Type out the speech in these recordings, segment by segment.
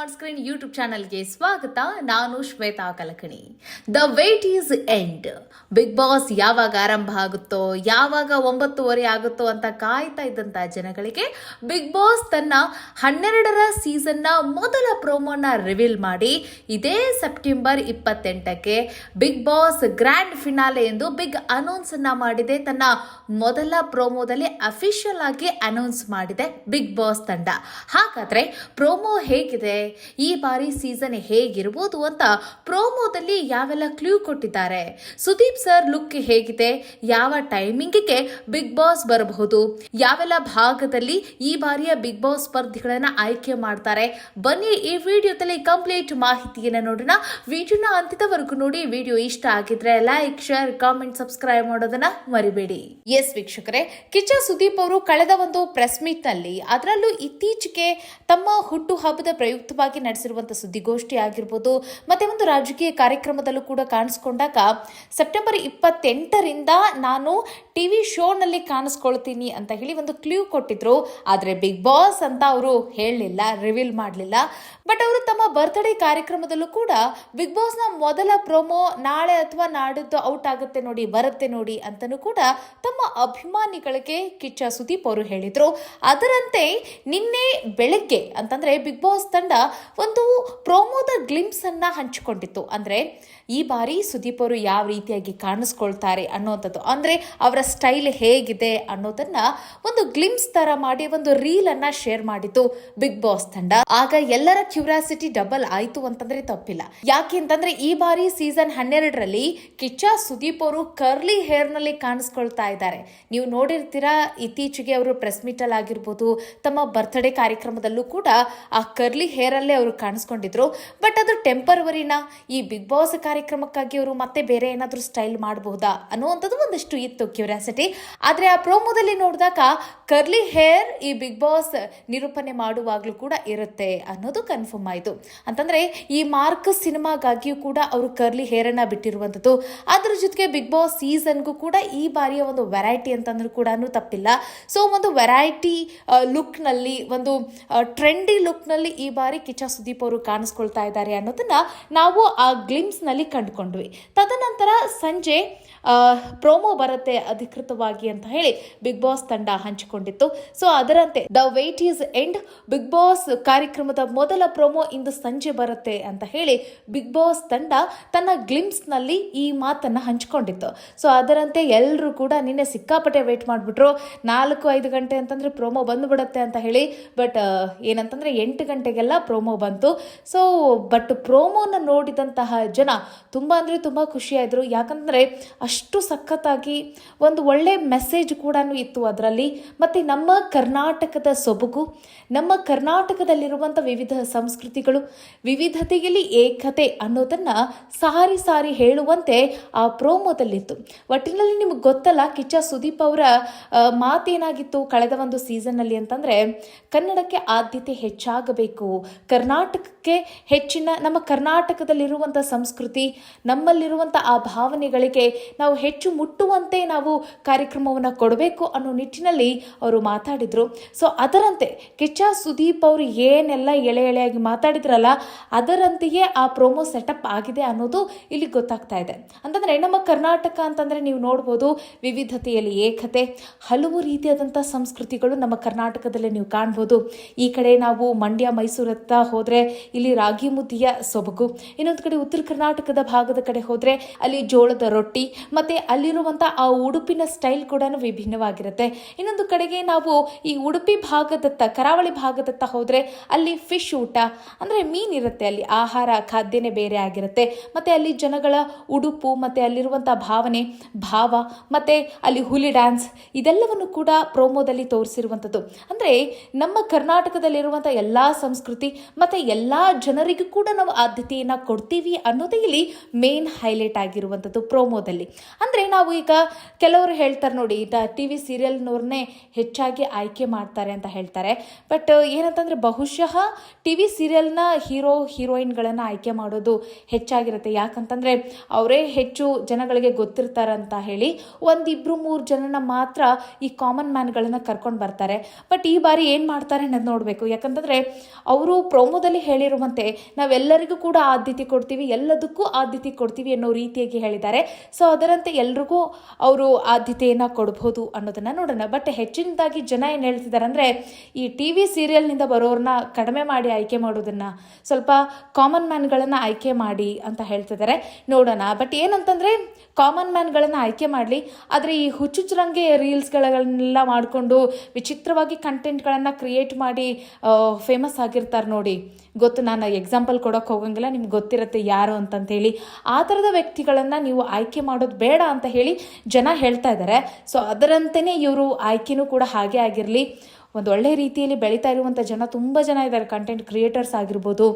On screen YouTube ಚಾನಲ್ಗೆ ಸ್ವಾಗತ. ನಾನು Shweta Kalakani. The wait is end Bigg Boss ಯಾವಾಗ ಆರಂಭ ಆಗುತ್ತೋ, ಯಾವಾಗ ಒಂಬತ್ತುವರೆ ಆಗುತ್ತೋ ಅಂತ ಕಾಯ್ತಾ ಇದ್ದಂತ ಜನಗಳಿಗೆ ಬಿಗ್ ಬಾಸ್ ತನ್ನ ಹನ್ನೆರಡರ ಸೀಸನ್ನ ಮೊದಲ ಪ್ರೋಮೋನ ರಿವೀಲ್ ಮಾಡಿ, ಇದೇ ಸೆಪ್ಟೆಂಬರ್ ಇಪ್ಪತ್ತೆಂಟಕ್ಕೆ ಬಿಗ್ ಬಾಸ್ ಗ್ರ್ಯಾಂಡ್ ಫಿನಾಲೆ ಎಂದು ಬಿಗ್ ಅನೌನ್ಸ್ ಅನ್ನ ಮಾಡಿದೆ. ತನ್ನ ಮೊದಲ ಪ್ರೋಮೋದಲ್ಲಿ ಅಫಿಷಿಯಲ್ ಆಗಿ ಅನೌನ್ಸ್ ಮಾಡಿದೆ ಬಿಗ್ ಬಾಸ್ ತಂಡ. ಹಾಗಾದ್ರೆ ಪ್ರೋಮೋ ಹೇಗಿದೆ? ಈ ಬಾರಿ ಸೀಸನ್ ಹೇಗಿರ್ಬೋದು ಅಂತ ಪ್ರೋಮೋದಲ್ಲಿ ಯಾವೆಲ್ಲ ಕ್ಲೂ ಕೊಟ್ಟಿದ್ದಾರೆ? ಸುದೀಪ್ ಸರ್ ಲುಕ್ ಹೇಗಿದೆ? ಯಾವ ಟೈಮಿಂಗಿಗೆ ಬಿಗ್ ಬಾಸ್ ಬರಬಹುದು? ಯಾವೆಲ್ಲ ಭಾಗದಲ್ಲಿ ಈ ಬಾರಿಯ ಬಿಗ್ ಬಾಸ್ ಸ್ಪರ್ಧಿಗಳನ್ನ ಆಯ್ಕೆ ಮಾಡ್ತಾರೆ? ಬನ್ನಿ ಈ ವಿಡಿಯೋದಲ್ಲಿ ಕಂಪ್ಲೀಟ್ ಮಾಹಿತಿಯನ್ನ ನೋಡೋಣ. ವಿಡಿಯೋನ ಅಂತ್ಯದವರೆಗೂ ನೋಡಿ. ವಿಡಿಯೋ ಇಷ್ಟ ಆಗಿದ್ರೆ ಲೈಕ್ ಶೇರ್ ಕಾಮೆಂಟ್ ಸಬ್ಸ್ಕ್ರೈಬ್ ಮಾಡೋದನ್ನ ಮರಿಬೇಡಿ. ಎಸ್ ವೀಕ್ಷಕರೇ, ಕಿಚ್ಚ ಸುದೀಪ್ ಅವರು ಕಳೆದ ಒಂದು ಪ್ರೆಸ್ ಮೀಟ್ನಲ್ಲಿ ಅದರಲ್ಲೂ ಇತ್ತೀಚೆಗೆ ತಮ್ಮ ಹುಟ್ಟು ಹಬ್ಬದ ಪ್ರಯುಕ್ತವಾಗಿ ನಡೆಸಿರುವಂತಹ ಸುದ್ದಿಗೋಷ್ಠಿ ಆಗಿರ್ಬೋದು, ಮತ್ತೆ ಒಂದು ರಾಜಕೀಯ ಕಾರ್ಯಕ್ರಮದಲ್ಲೂ ಕೂಡ ಕಾಣಿಸ್ಕೊಂಡಾಗ ಸೆಪ್ಟೆಂಬರ್ ಇಪ್ಪತ್ತೆಂಟರಿಂದ ನಾನು ಟಿ ವಿ ಶೋನಲ್ಲಿ ಕಾಣಿಸ್ಕೊಳ್ತೀನಿ ಅಂತ ಹೇಳಿ ಒಂದು ಕ್ಲೂ ಕೊಟ್ಟಿದ್ರು. ಆದರೆ ಬಿಗ್ ಬಾಸ್ ಅಂತ ಅವರು ಹೇಳಲಿಲ್ಲ, ರಿವೀಲ್ ಮಾಡಲಿಲ್ಲ. ಬಟ್ ಅವರು ತಮ್ಮ ಬರ್ತ್ಡೇ ಕಾರ್ಯಕ್ರಮದಲ್ಲೂ ಕೂಡ ಬಿಗ್ ಬಾಸ್ನ ಮೊದಲ ಪ್ರೊಮೋ ನಾಳೆ ಅಥವಾ ನಾಡಿದ್ದು ಔಟ್ ಆಗುತ್ತೆ ನೋಡಿ, ಬರುತ್ತೆ ನೋಡಿ ಅಂತಲೂ ಕೂಡ ತಮ್ಮ ಅಭಿಮಾನಿಗಳಿಗೆ ಕಿಚ್ಚ ಸುದೀಪ್ ಅವರು ಹೇಳಿದ್ರು. ಅದರಂತೆ ನಿನ್ನೆ ಬೆಳಗ್ಗೆ ಅಂತಂದ್ರೆ ಬಿಗ್ ಬಾಸ್ ತಂಡ ಒಂದು ಪ್ರೋಮೋದ ಅನ್ನ ಹಂಚಿಕೊಂಡಿತ್ತು. ಅಂದ್ರೆ ಈ ಬಾರಿ ಸುದೀಪ್ ಅವರು ಯಾವ ರೀತಿಯಾಗಿ ಕಾಣಿಸ್ಕೊಳ್ತಾರೆ ಅನ್ನೋಂಥದ್ದು. ಅಂದ್ರೆ ಅವರ ಸ್ಟೈಲ್ ಹೇಗಿದೆ ಅನ್ನೋದನ್ನ ಒಂದು ಗ್ಲಿಮ್ಸ್ ತರ ಮಾಡಿ ಒಂದು ರೀಲ್ ಅನ್ನ ಶೇರ್ ಮಾಡಿತು ಬಿಗ್ ಬಾಸ್ ತಂಡ. ಆಗ ಎಲ್ಲರ ಕ್ಯೂರಿಯಾಸಿಟಿ ಡಬಲ್ ಆಯ್ತು ಅಂತಂದ್ರೆ ತಪ್ಪಿಲ್ಲ. ಯಾಕೆ ಅಂತಂದ್ರೆ ಈ ಬಾರಿ ಸೀಸನ್ ಹನ್ನೆರಡರಲ್ಲಿ ಕಿಚ್ಚ ಸುದೀಪ್ ಅವರು ಕರ್ಲಿ ಹೇರ್ನಲ್ಲಿ ಕಾಣಿಸ್ಕೊಳ್ತಾ ಇದ್ದಾರೆ. ನೀವು ನೋಡಿರ್ತೀರಾ, ಇತ್ತೀಚೆಗೆ ಅವರು ಪ್ರೆಸ್ ಮೀಟ್ ಅಲ್ಲಿ ಆಗಿರ್ಬೋದು, ತಮ್ಮ ಬರ್ತ್ಡೇ ಕಾರ್ಯಕ್ರಮದಲ್ಲೂ ಕೂಡ ಆ ಕರ್ಲಿ ಹೇರ್ ಅಲ್ಲೇ ಅವರು ಕಾಣಿಸ್ಕೊಂಡಿದ್ರು. ಬಟ್ ಅದು ಟೆಂಪರವರಿನ ಈ ಬಿಗ್ ಬಾಸ್ ಕಾರ್ಯಕ್ರಮಕ್ಕಾಗಿ ಅವರು ಮತ್ತೆ ಬೇರೆ ಏನಾದರೂ ಸ್ಟೈಲ್ ಮಾಡಬಹುದಾ ಅನ್ನುವಂಥದ್ದು ಒಂದಷ್ಟು ಇತ್ತು ಕ್ಯೂರಿಯಾಸಿಟಿ ಆದರೆ ಆ ಪ್ರೋಮೋದಲ್ಲಿ ನೋಡಿದಾಗ ಕರ್ಲಿ ಹೇರ್ ಈ ಬಿಗ್ ಬಾಸ್ ನಿರೂಪಣೆ ಮಾಡುವಾಗಲೂ ಕೂಡ ಇರುತ್ತೆ ಅನ್ನೋದು ಕನ್ಫರ್ಮ್ ಆಯಿತು. ಅಂತಂದರೆ ಈ ಮಾರ್ಕ್ ಸಿನಿಮಾಗಾಗಿಯೂ ಕೂಡ ಅವರು ಕರ್ಲಿ ಹೇರ್ ಅನ್ನ ಬಿಟ್ಟಿರುವಂಥದ್ದು. ಅದ್ರ ಜೊತೆಗೆ ಬಿಗ್ ಬಾಸ್ ಸೀಸನ್ಗೂ ಕೂಡ ಈ ಬಾರಿಯ ಒಂದು ವೆರೈಟಿ ಅಂತಂದ್ರೂ ಕೂಡ ತಪ್ಪಿಲ್ಲ. ಸೊ ಒಂದು ವೆರೈಟಿ ಲುಕ್ನಲ್ಲಿ ಒಂದು ಟ್ರೆಂಡಿ ಲುಕ್ನಲ್ಲಿ ಈ ಬಾರಿ ಕಿಚ್ಚ ಸುದೀಪ್ ಅವರು ಕಾಣಿಸ್ಕೊಳ್ತಾ ಇದ್ದಾರೆ ಅನ್ನೋದನ್ನ ನಾವು ಆ ಗ್ಲಿಮ್ಸ್ನಲ್ಲಿ ಕಂಡುಕೊಂಡ್ವಿ. ತದನಂತರ ಸಂಜೆ ಪ್ರೋಮೋ ಬರುತ್ತೆ ಅಧಿಕೃತವಾಗಿ ಅಂತ ಹೇಳಿ ಬಿಗ್ ಬಾಸ್ ತಂಡ ಹಂಚಿಕೊಂಡಿತ್ತು. ಸೊ ಅದರಂತೆ the wait is end Bigg Boss ಕಾರ್ಯಕ್ರಮದ ಮೊದಲ ಪ್ರೋಮೋ ಇಂದು ಸಂಜೆ ಬರುತ್ತೆ ಅಂತ ಹೇಳಿ ಬಿಗ್ ಬಾಸ್ ತಂಡ ತನ್ನ ಗ್ಲಿಮ್ಸ್ನಲ್ಲಿ ಈ ಮಾತನ್ನ ಹಂಚಿಕೊಂಡಿತ್ತು. ಸೊ ಅದರಂತೆ ಎಲ್ಲರೂ ಕೂಡ ನಿನ್ನೆ ಸಿಕ್ಕಾಪಟ್ಟೆ ವೇಟ್ ಮಾಡಿಬಿಟ್ರು. ನಾಲ್ಕು, ಐದು ಗಂಟೆ ಅಂತಂದ್ರೆ ಪ್ರೋಮೋ ಬಂದ್ಬಿಡುತ್ತೆ ಅಂತ ಹೇಳಿ ಬಟ್ ಏನಂತಂದ್ರೆ ಎಂಟು ಗಂಟೆಗೆಲ್ಲ ಪ್ರೋಮೋ ಬಂತು. ಸೊ ಬಟ್ ಪ್ರೋಮೋನ ನೋಡಿದಂತಹ ಜನ ತುಂಬ ಅಂದರೆ ತುಂಬ ಖುಷಿಯಾಯಿದ್ರು. ಯಾಕಂದರೆ ಅಷ್ಟು ಸಖತ್ತಾಗಿ ಒಂದು ಒಳ್ಳೆ ಮೆಸೇಜ್ ಕೂಡ ಇತ್ತು ಅದರಲ್ಲಿ. ಮತ್ತು ನಮ್ಮ ಕರ್ನಾಟಕದ ಸೊಬಗು, ನಮ್ಮ ಕರ್ನಾಟಕದಲ್ಲಿರುವಂಥ ವಿವಿಧ ಸಂಸ್ಕೃತಿಗಳು, ವಿವಿಧತೆಯಲ್ಲಿ ಏಕತೆ ಅನ್ನೋದನ್ನು ಸಾರಿ ಸಾರಿ ಹೇಳುವಂತೆ ಆ ಪ್ರೋಮೋದಲ್ಲಿತ್ತು. ಒಟ್ಟಿನಲ್ಲಿ ನಿಮಗೆ ಗೊತ್ತಲ್ಲ, ಕಿಚ್ಚ ಸುದೀಪ್ ಅವರ ಮಾತೇನಾಗಿತ್ತು ಕಳೆದ ಒಂದು ಸೀಸನ್ನಲ್ಲಿ ಅಂತಂದರೆ, ಕನ್ನಡಕ್ಕೆ ಆದ್ಯತೆ ಹೆಚ್ಚಾಗಬೇಕು. ಕರ್ನಾಟಕಕ್ಕೆ ಹೆಚ್ಚಿನ, ನಮ್ಮ ಕರ್ನಾಟಕದಲ್ಲಿರುವಂಥ ಸಂಸ್ಕೃತಿ ನಮ್ಮಲ್ಲಿರುವಂಥ ಆ ಭಾವನೆಗಳಿಗೆ ನಾವು ಹೆಚ್ಚು ಮುಟ್ಟುವಂತೆ ನಾವು ಕಾರ್ಯಕ್ರಮವನ್ನು ಕೊಡಬೇಕು ಅನ್ನೋ ನಿಟ್ಟಿನಲ್ಲಿ ಅವರು ಮಾತಾಡಿದರು. ಸೊ ಅದರಂತೆ ಕಿಚ್ಚ ಸುದೀಪ್ ಅವರು ಏನೆಲ್ಲ ಎಳೆ ಎಳೆಯಾಗಿ ಮಾತಾಡಿದ್ರಲ್ಲ, ಅದರಂತೆಯೇ ಆ ಪ್ರೋಮೋ ಸೆಟಪ್ ಆಗಿದೆ ಅನ್ನೋದು ಇಲ್ಲಿ ಗೊತ್ತಾಗ್ತಾ ಇದೆ. ಅಂತಂದರೆ ನಮ್ಮ ಕರ್ನಾಟಕ ಅಂತಂದರೆ ನೀವು ನೋಡ್ಬೋದು ವಿವಿಧತೆಯಲ್ಲಿ ಏಕತೆ, ಹಲವು ರೀತಿಯಾದಂಥ ಸಂಸ್ಕೃತಿಗಳು ನಮ್ಮ ಕರ್ನಾಟಕದಲ್ಲಿ ನೀವು ಕಾಣ್ಬೋದು. ಈ ಕಡೆ ನಾವು ಮಂಡ್ಯ ಮೈಸೂರತ್ತ ಹೋದರೆ ಇಲ್ಲಿ ರಾಗಿ ಮುದ್ದೆಯ ಸೊಬಗು, ಇನ್ನೊಂದು ಕಡೆ ಉತ್ತರ ಕರ್ನಾಟಕದ ಭಾಗದ ಕಡೆ ಹೋದರೆ ಅಲ್ಲಿ ಜೋಳದ ರೊಟ್ಟಿ, ಮತ್ತು ಅಲ್ಲಿರುವಂಥ ಆ ಉಡುಪಿನ ಸ್ಟೈಲ್ ಕೂಡ ವಿಭಿನ್ನವಾಗಿರುತ್ತೆ. ಇನ್ನೊಂದು ಕಡೆಗೆ ನಾವು ಈ ಉಡುಪಿ ಭಾಗದತ್ತ, ಕರಾವಳಿ ಭಾಗದತ್ತ ಹೋದರೆ ಅಲ್ಲಿ ಫಿಶ್ ಊಟ, ಅಂದರೆ ಮೀನಿರುತ್ತೆ. ಅಲ್ಲಿ ಆಹಾರ, ಖಾದ್ಯನೇ ಬೇರೆ ಆಗಿರುತ್ತೆ. ಮತ್ತು ಅಲ್ಲಿ ಜನಗಳ ಉಡುಪು, ಮತ್ತು ಅಲ್ಲಿರುವಂಥ ಭಾವನೆ, ಭಾವ, ಮತ್ತು ಅಲ್ಲಿ ಹುಲಿ ಡ್ಯಾನ್ಸ್ ಇದೆಲ್ಲವನ್ನು ಕೂಡ ಪ್ರೋಮೋದಲ್ಲಿ ತೋರಿಸಿರುವಂಥದ್ದು ಅಂದರೆ ನಮ್ಮ ಕರ್ನಾಟಕದಲ್ಲಿರುವಂಥ ಎಲ್ಲ ಸಂಸ್ಕೃತಿ, ಮತ್ತು ಎಲ್ಲ ಜನರಿಗೂ ಕೂಡ ನಾವು ಆದ್ಯತೆಯನ್ನು ಕೊಡ್ತೀವಿ ಅನ್ನೋದೇ ಇಲ್ಲಿ ಮೇನ್ ಹೈಲೈಟ್ ಆಗಿರುವಂಥದ್ದು ಪ್ರೋಮೋದಲ್ಲಿ ಅಂದರೆ ನಾವು ಈಗ ಕೆಲವರು ಹೇಳ್ತಾರೆ ನೋಡಿ, ಈಗ ಟಿ ವಿ ಸೀರಿಯಲ್ನವ್ರನ್ನೇ ಹೆಚ್ಚಾಗಿ ಆಯ್ಕೆ ಮಾಡ್ತಾರೆ ಅಂತ ಹೇಳ್ತಾರೆ. ಬಟ್ ಏನಂತಂದರೆ ಬಹುಶಃ ಟಿ ವಿ ಸೀರಿಯಲ್ನ ಹೀರೋ ಹೀರೋಯಿನ್ಗಳನ್ನು ಆಯ್ಕೆ ಮಾಡೋದು ಹೆಚ್ಚಾಗಿರುತ್ತೆ. ಯಾಕಂತಂದರೆ ಅವರೇ ಹೆಚ್ಚು ಜನಗಳಿಗೆ ಗೊತ್ತಿರ್ತಾರಂತ ಹೇಳಿ ಒಂದಿಬ್ಬರು ಮೂರು ಜನನ ಮಾತ್ರ ಈ ಕಾಮನ್ ಮ್ಯಾನ್ಗಳನ್ನು ಕರ್ಕೊಂಡು ಬರ್ತಾರೆ. ಬಟ್ ಈ ಬಾರಿ ಏನು ಮಾಡ್ತಾರೆ ಅನ್ನೋದು ನೋಡಬೇಕು. ಯಾಕಂತಂದರೆ ಅವರು ಪ್ರೋಮೋದಲ್ಲಿ ಹೇಳಿರುವಂತೆ ನಾವೆಲ್ಲರಿಗೂ ಕೂಡ ಆದ್ಯತೆ ಕೊಡ್ತೀವಿ. ಎಲ್ಲದಕ್ಕೂ ಆದ್ಯತೆ ಕೊಡ್ತೀವಿ ಅನ್ನೋ ರೀತಿಯಾಗಿ ಹೇಳಿದ್ದಾರೆ. ಸೊ ಅದರಂತೆ ಎಲ್ರಿಗೂ ಅವರು ಆದ್ಯತೆಯನ್ನು ಕೊಡ್ಬೋದು ಅನ್ನೋದನ್ನು ನೋಡೋಣ. ಬಟ್ ಹೆಚ್ಚಿನದಾಗಿ ಜನ ಏನು ಹೇಳ್ತಿದ್ದಾರೆ ಅಂದರೆ ಈ ಟಿ ವಿ ಸೀರಿಯಲ್ನಿಂದ ಬರೋರನ್ನ ಕಡಿಮೆ ಮಾಡಿ ಆಯ್ಕೆ ಮಾಡೋದನ್ನು, ಸ್ವಲ್ಪ ಕಾಮನ್ ಮ್ಯಾನ್ಗಳನ್ನು ಆಯ್ಕೆ ಮಾಡಿ ಅಂತ ಹೇಳ್ತಿದ್ದಾರೆ. ನೋಡೋಣ. ಬಟ್ ಏನಂತಂದರೆ ಕಾಮನ್ ಮ್ಯಾನ್ಗಳನ್ನು ಆಯ್ಕೆ ಮಾಡಲಿ. ಆದರೆ ಈ ಹುಚ್ಚುಚ್ಚರಂಗೆ ರೀಲ್ಸ್ಗಳನ್ನೆಲ್ಲ ಮಾಡಿಕೊಂಡು ವಿಚಿತ್ರವಾಗಿ ಕಂಟೆಂಟ್ಗಳನ್ನು ಕ್ರಿಯೇಟ್ ಮಾಡಿ ಫೇಮಸ್ ಆಗಿರ್ತಾರೆ ನೋಡಿ. ಗೊತ್ತು, ನಾನು ಎಕ್ಸಾಂಪಲ್ ಕೊಡೋಕೆ ಹೋಗಂಗಿಲ್ಲ, ನಿಮ್ಗೆ ಗೊತ್ತಿರುತ್ತೆ ಯಾರು ಅಂತಂತೇಳಿ. ಆ ಥರದ ವ್ಯಕ್ತಿಗಳನ್ನು ನೀವು ಆಯ್ಕೆ ಮಾಡೋದು ಬೇಡ ಅಂತ ಹೇಳಿ ಜನ ಹೇಳ್ತಾ ಇದ್ದಾರೆ ಸೊ ಅದರಂತೆಯೇ ಇವರು ಆಯ್ಕೆನೂ ಕೂಡ ಹಾಗೆ ಆಗಿರಲಿ. ಒಂದು ಒಳ್ಳೆ ರೀತಿಯಲ್ಲಿ ಬೆಳೀತಾ ಇರುವಂಥ ಜನ ತುಂಬ ಜನ ಇದ್ದಾರೆ. ಕಂಟೆಂಟ್ ಕ್ರಿಯೇಟರ್ಸ್ ಆಗಿರ್ಬೋದು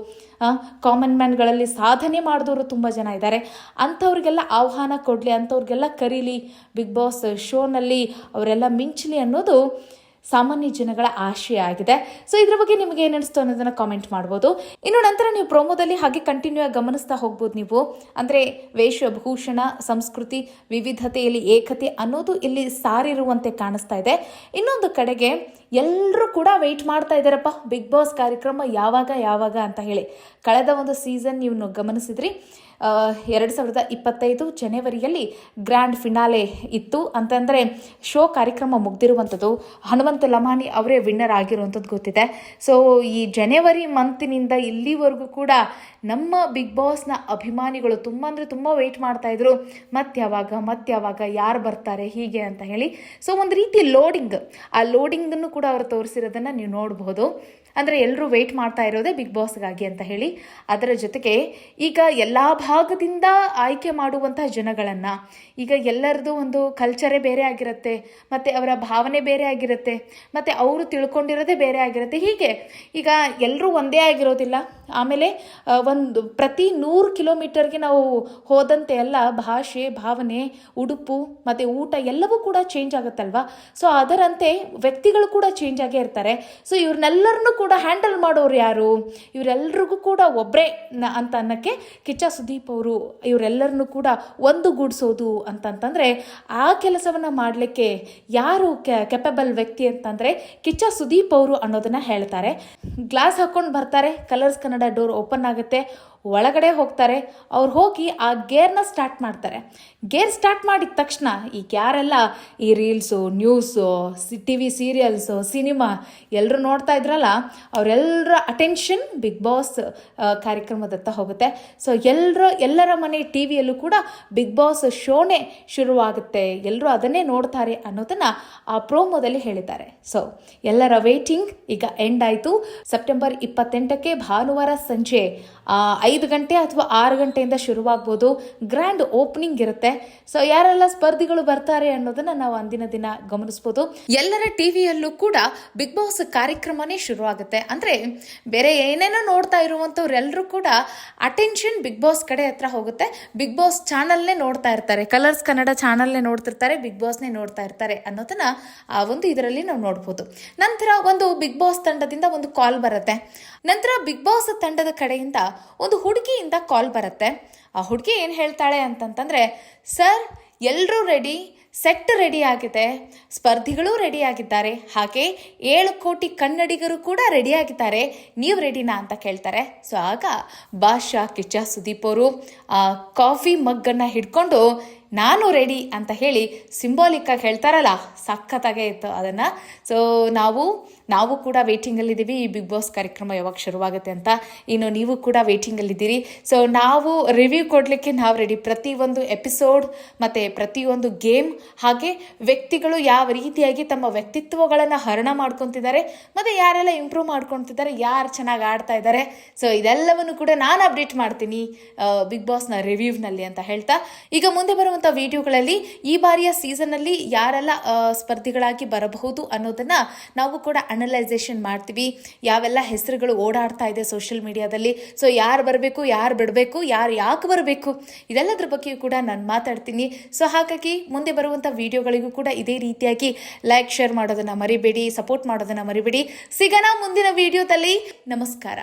ಕಾಮನ್ ಮ್ಯಾನ್ಗಳಲ್ಲಿ ಸಾಧನೆ ಮಾಡಿದವರು ತುಂಬ ಜನ ಇದ್ದಾರೆ. ಅಂಥವ್ರಿಗೆಲ್ಲ ಆಹ್ವಾನ ಕೊಡಲಿ, ಅಂಥವ್ರಿಗೆಲ್ಲ ಕರೀಲಿ. ಬಿಗ್ ಬಾಸ್ ಶೋನಲ್ಲಿ ಅವರೆಲ್ಲ ಮಿಂಚಲಿ ಅನ್ನೋದು ಸಾಮಾನ್ಯ ಜನಗಳ ಆಶಯ ಆಗಿದೆ. ಸೊ ಇದ್ರ ಬಗ್ಗೆ ನಿಮಗೆ ಏನು ಅನಿಸ್ತು ಅನ್ನೋದನ್ನ ಕಾಮೆಂಟ್ ಮಾಡ್ಬೋದು. ಇನ್ನು ನಂತರ ನೀವು ಪ್ರೋಮೋದಲ್ಲಿ ಹಾಗೆ ಕಂಟಿನ್ಯೂ ಆಗಿ ಗಮನಿಸ್ತಾ ಹೋಗ್ಬೋದು ನೀವು. ಅಂದರೆ ವೇಷಭೂಷಣ, ಸಂಸ್ಕೃತಿ, ವಿವಿಧತೆಯಲ್ಲಿ ಏಕತೆ ಅನ್ನೋದು ಇಲ್ಲಿ ಸಾರಿರುವಂತೆ ಕಾಣಿಸ್ತಾ ಇದೆ. ಇನ್ನೊಂದು ಕಡೆಗೆ ಎಲ್ಲರೂ ಕೂಡ ವೆಯ್ಟ್ ಮಾಡ್ತಾ ಇದ್ದಾರಪ್ಪ ಬಿಗ್ ಬಾಸ್ ಕಾರ್ಯಕ್ರಮ ಯಾವಾಗ ಯಾವಾಗ ಅಂತ ಹೇಳಿ. ಕಳೆದ ಒಂದು ಸೀಸನ್ ನೀವು ಗಮನಿಸಿದ್ರಿ. ಎರಡು ಸಾವಿರದ ಇಪ್ಪತ್ತೈದು ಜನವರಿಯಲ್ಲಿ ಗ್ರ್ಯಾಂಡ್ ಫಿನಾಲೆ ಇತ್ತು. ಅಂತಂದರೆ ಶೋ ಕಾರ್ಯಕ್ರಮ ಮುಗ್ದಿರುವಂಥದ್ದು ಹನುಮಂತ ಲಮಾನಿ ಅವರೇ ವಿನ್ನರ್ ಆಗಿರುವಂಥದ್ದು ಗೊತ್ತಿದೆ. ಸೊ ಈ ಜನವರಿ ಮಂತಿನಿಂದ ಇಲ್ಲಿವರೆಗೂ ಕೂಡ ನಮ್ಮ ಬಿಗ್ ಬಾಸ್ನ ಅಭಿಮಾನಿಗಳು ತುಂಬ ಅಂದರೆ ತುಂಬ ವೆಯ್ಟ್ ಮಾಡ್ತಾಯಿದ್ರು ಮತ್ತೆ ಯಾವಾಗ ಮತ್ತೆ ಯಾವಾಗ, ಯಾರು ಬರ್ತಾರೆ, ಹೀಗೆ ಅಂತ ಹೇಳಿ. ಸೊ ಒಂದು ರೀತಿ ಲೋಡಿಂಗ್ ಆ ಲೋಡಿಂಗನ್ನು ಕೂಡ ಅವರು ತೋರಿಸಿರೋದನ್ನು ನೀವು ನೋಡಬಹುದು ಅಂದರೆ ಎಲ್ಲರೂ ವೆಯ್ಟ್ ಮಾಡ್ತಾ ಇರೋದೇ ಬಿಗ್ ಬಾಸ್ಗಾಗಿ ಅಂತ ಹೇಳಿ. ಅದರ ಜೊತೆಗೆ ಈಗ ಎಲ್ಲ ಭಾಗದಿಂದ ಆಯ್ಕೆ ಮಾಡುವಂತಹ ಜನಗಳನ್ನು, ಈಗ ಎಲ್ಲರದು ಒಂದು ಕಲ್ಚರೇ ಬೇರೆ ಆಗಿರುತ್ತೆ, ಮತ್ತು ಅವರ ಭಾವನೆ ಬೇರೆ ಆಗಿರುತ್ತೆ, ಮತ್ತು ಅವರು ತಿಳ್ಕೊಂಡಿರೋದೇ ಬೇರೆ ಆಗಿರುತ್ತೆ. ಹೀಗೆ ಈಗ ಎಲ್ಲರೂ ಒಂದೇ ಆಗಿರೋದಿಲ್ಲ. ಆಮೇಲೆ ಒಂದು ಪ್ರತಿ ನೂರು ಕಿಲೋಮೀಟರ್ಗೆ ನಾವು ಹೋದಂತೆ ಎಲ್ಲ ಭಾಷೆ, ಭಾವನೆ, ಉಡುಪು ಮತ್ತು ಊಟ ಎಲ್ಲವೂ ಕೂಡ ಚೇಂಜ್ ಆಗುತ್ತಲ್ವ? ಸೊ ಅದರಂತೆ ವ್ಯಕ್ತಿಗಳು ಕೂಡ ಚೇಂಜ್ ಆಗೇ ಇರ್ತಾರೆ. ಸೊ ಇವ್ರನ್ನೆಲ್ಲರನ್ನೂ ಕೂಡ ಹ್ಯಾಂಡಲ್ ಮಾಡೋರು ಯಾರು? ಇವರೆಲ್ಲರಿಗೂ ಕೂಡ ಒಬ್ಬರೇ ಅಂತ ಅನ್ನೋಕ್ಕೆ ಕಿಚ್ಚ ಸುದೀಪ್ ಅವರು ಇವರೆಲ್ಲರನ್ನೂ ಕೂಡ ಒಂದುಗೂಡಿಸೋದು ಅಂತಂತಂದರೆ, ಆ ಕೆಲಸವನ್ನು ಮಾಡಲಿಕ್ಕೆ ಯಾರು ಕೆಪಬಲ್ ವ್ಯಕ್ತಿ ಅಂತಂದರೆ ಕಿಚ್ಚ ಸುದೀಪ್ ಅವರು ಅನ್ನೋದನ್ನು ಹೇಳ್ತಾರೆ. ಗ್ಲಾಸ್ ಹಾಕ್ಕೊಂಡು ಬರ್ತಾರೆ ಕಲರ್ಸ್ ಕನ್ನಡ ಡೋರ್ ಓಪನ್ ಆಗುತ್ತೆ. ಒಳಗಡೆ ಹೋಗ್ತಾರೆ. ಅವ್ರು ಹೋಗಿ ಆ ಗೇರ್ನ ಸ್ಟಾರ್ಟ್ ಮಾಡ್ತಾರೆ. ಗೇರ್ ಸ್ಟಾರ್ಟ್ ಮಾಡಿದ ತಕ್ಷಣ ಈಗ ಯಾರೆಲ್ಲ ಈ reels news C T V serials cinema ಎಲ್ಲರೂ ನೋಡ್ತಾ ಇದ್ರಲ್ಲ ಅವರೆಲ್ಲರ ಅಟೆನ್ಷನ್ ಬಿಗ್ ಬಾಸ್ ಕಾರ್ಯಕ್ರಮದತ್ತ ಹೋಗುತ್ತೆ. ಸೊ ಎಲ್ಲರ ಎಲ್ಲರ ಮನೆ ಟಿ ವಿಯಲ್ಲೂ ಕೂಡ ಬಿಗ್ ಬಾಸ್ ಶೋನೇ ಶುರುವಾಗುತ್ತೆ. ಎಲ್ಲರೂ ಅದನ್ನೇ ನೋಡ್ತಾರೆ ಅನ್ನೋದನ್ನು ಆ ಪ್ರೋಮೋದಲ್ಲಿ ಹೇಳಿದ್ದಾರೆ. ಸೊ ಎಲ್ಲರ ವೇಟಿಂಗ್ ಈಗ ಎಂಡ್ ಆಯಿತು. ಸೆಪ್ಟೆಂಬರ್ ಇಪ್ಪತ್ತೆಂಟಕ್ಕೆ ಭಾನುವಾರ ಸಂಜೆ ಐದು ಗಂಟೆ ಅಥವಾ ಆರು ಗಂಟೆಯಿಂದ ಶುರುವಾಗ್ಬೋದು. ಗ್ರ್ಯಾಂಡ್ ಓಪನಿಂಗ್ ಇರುತ್ತೆ. ಸೊ ಯಾರೆಲ್ಲ ಸ್ಪರ್ಧಿಗಳು ಬರ್ತಾರೆ ಅನ್ನೋದನ್ನ ನಾವು ಅಂದಿನ ದಿನ ಗಮನಿಸ್ಬೋದು. ಎಲ್ಲರ ಟಿವಿಯಲ್ಲೂ ಕೂಡ ಬಿಗ್ ಬಾಸ್ ಕಾರ್ಯಕ್ರಮನೇ ಶುರುವಾಗುತ್ತೆ. ಅಂದ್ರೆ ಬೇರೆ ಏನೇನೋ ನೋಡ್ತಾ ಇರುವಂತವ್ರೆಲ್ಲರೂ ಕೂಡ ಅಟೆನ್ಷನ್ ಬಿಗ್ ಬಾಸ್ ಕಡೆ ಹತ್ರ ಹೋಗುತ್ತೆ. ಬಿಗ್ ಬಾಸ್ ಚಾನಲ್ನೇ ನೋಡ್ತಾ ಇರ್ತಾರೆ. ಕಲರ್ಸ್ ಕನ್ನಡ ಚಾನಲ್ನೇ ನೋಡ್ತಿರ್ತಾರೆ. ಬಿಗ್ ಬಾಸ್ನೇ ನೋಡ್ತಾ ಇರ್ತಾರೆ ಅನ್ನೋದನ್ನ ಆ ಒಂದು ಇದರಲ್ಲಿ ನಾವು ನೋಡ್ಬೋದು. ನಂತರ ಒಂದು ಬಿಗ್ ಬಾಸ್ ತಂಡದಿಂದ ಒಂದು ಕಾಲ್ ಬರುತ್ತೆ. ನಂತರ ಬಿಗ್ ಬಾಸ್ ತಂಡದ ಕಡೆಯಿಂದ ಒಂದು ಹುಡುಗಿಯಿಂದ ಕಾಲ್ ಬರುತ್ತೆ. ಆ ಹುಡುಗಿ ಏನು ಹೇಳ್ತಾಳೆ ಅಂತಂತಂದರೆ, ಸರ್ ಎಲ್ಲರೂ ರೆಡಿ ಸೆಟ್ ರೆಡಿ ಆಗಿದೆ. ಸ್ಪರ್ಧಿಗಳು ರೆಡಿ ಆಗಿದ್ದಾರೆ. ಹಾಗೆ ಏಳು ಕೋಟಿ ಕನ್ನಡಿಗರು ಕೂಡ ರೆಡಿ ಆಗಿದ್ದಾರೆ. ನೀವು ರೆಡಿನಾ ಅಂತ ಕೇಳ್ತಾರೆ. ಸೊ ಆಗ ಬಾಷಾ ಕಿಚ್ಚ, ಸುದೀಪ್ ಅವರು ಕಾಫಿ ಮಗ್ಗನ್ನು ಹಿಡ್ಕೊಂಡು ನಾನು ರೆಡಿ ಅಂತ ಹೇಳಿ ಸಿಂಬಾಲಿಕ್ ಆಗಿ ಹೇಳ್ತಾರಲ್ಲ, ಸಖತ್ತಾಗೇ ಇತ್ತು ಅದನ್ನು. ಸೊ ನಾವು ನಾವು ಕೂಡ ವೇಟಿಂಗಲ್ಲಿದ್ದೀವಿ ಈ ಬಿಗ್ ಬಾಸ್ ಕಾರ್ಯಕ್ರಮ ಯಾವಾಗ ಶುರುವಾಗುತ್ತೆ ಅಂತ ಇನ್ನು ನೀವು ಕೂಡ ವೇಟಿಂಗಲ್ಲಿದ್ದೀರಿ ಸೊ ನಾವು ರಿವ್ಯೂ ಕೊಡಲಿಕ್ಕೆ ನಾವು ರೆಡಿ ಪ್ರತಿಯೊಂದು ಎಪಿಸೋಡ್ ಮತ್ತು ಪ್ರತಿಯೊಂದು ಗೇಮ್ ಹಾಗೆ ವ್ಯಕ್ತಿಗಳು ಯಾವ ರೀತಿಯಾಗಿ ತಮ್ಮ ವ್ಯಕ್ತಿತ್ವಗಳನ್ನು ಹರಣ ಮಾಡ್ಕೊತಿದ್ದಾರೆ, ಮತ್ತು ಯಾರೆಲ್ಲ ಇಂಪ್ರೂವ್ ಮಾಡ್ಕೊತಿದ್ದಾರೆ, ಯಾರು ಚೆನ್ನಾಗಿ ಆಡ್ತಾ ಇದ್ದಾರೆ. ಸೊ ಇದೆಲ್ಲವನ್ನು ಕೂಡ ನಾನು ಅಪ್ಡೇಟ್ ಮಾಡ್ತೀನಿ ಬಿಗ್ ಬಾಸ್ನ ರಿವ್ಯೂವ್ನಲ್ಲಿ ಅಂತ ಹೇಳ್ತಾ. ಈಗ ಮುಂದೆ ಬರುವ ಬರುವಂಥ ವಿಡಿಯೋಗಳಲ್ಲಿ ಈ ಬಾರಿಯ ಸೀಸನ್ನಲ್ಲಿ ಯಾರೆಲ್ಲ ಸ್ಪರ್ಧಿಗಳಾಗಿ ಬರಬಹುದು ಅನ್ನೋದನ್ನ ನಾವು ಕೂಡ ಅನಲೈಸೇಷನ್ ಮಾಡ್ತೀವಿ. ಯಾವೆಲ್ಲ ಹೆಸರುಗಳು ಓಡಾಡ್ತಾ ಇದೆ ಸೋಷಿಯಲ್ ಮೀಡಿಯಾದಲ್ಲಿ ಸೊ ಯಾರು ಬರಬೇಕು, ಯಾರು ಬಿಡಬೇಕು, ಯಾರು ಯಾಕೆ ಬರಬೇಕು, ಇದೆಲ್ಲದ್ರ ಬಗ್ಗೆಯೂ ಕೂಡ ನಾನು ಮಾತಾಡ್ತೀನಿ. ಸೊ ಹಾಗಾಗಿ ಮುಂದೆ ಬರುವಂಥ ವಿಡಿಯೋಗಳಿಗೂ ಕೂಡ ಇದೇ ರೀತಿಯಾಗಿ ಲೈಕ್ ಶೇರ್ ಮಾಡೋದನ್ನ ಮರಿಬೇಡಿ ಸಪೋರ್ಟ್ ಮಾಡೋದನ್ನ ಮರಿಬೇಡಿ. ಸಿಗೋಣ ಮುಂದಿನ ವಿಡಿಯೋದಲ್ಲಿ. ನಮಸ್ಕಾರ.